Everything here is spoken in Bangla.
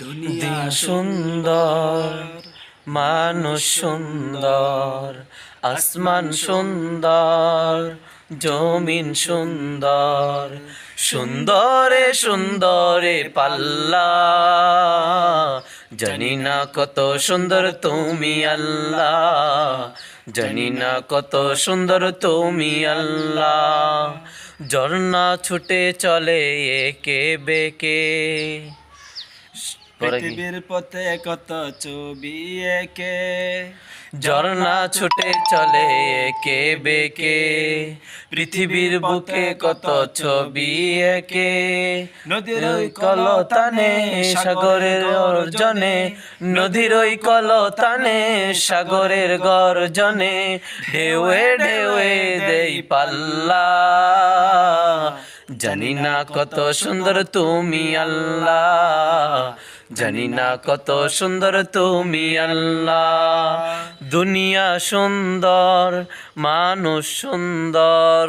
দুনিয়া সুন্দর মানুষ সুন্দর আসমান সুন্দর জমিন সুন্দর সুন্দরে সুন্দরে পাল্লা জানি না কত সুন্দর তুমি আল্লাহ জানি না কত সুন্দর তুমি আল্লাহ ঝর্ণা ছুটে চলে একে বেকে? পৃথিবীর পথে কত ছবি একে? ঝর্ণা ছুটে চলে একে বেকে? পৃথিবীর বুকে কত ছবি একে? নদীর ওই কলতানে সাগরের গর্জনে নদীর ওই কলতানে সাগরের গর্জনে ঢেউয়ে ঢেউয়ে দেই পাল্লা। জানি না কত সুন্দর তুমি আল্লাহ জানি না কত সুন্দর তুমি আল্লাহ। দুনিয়া সুন্দর মানুষ সুন্দর।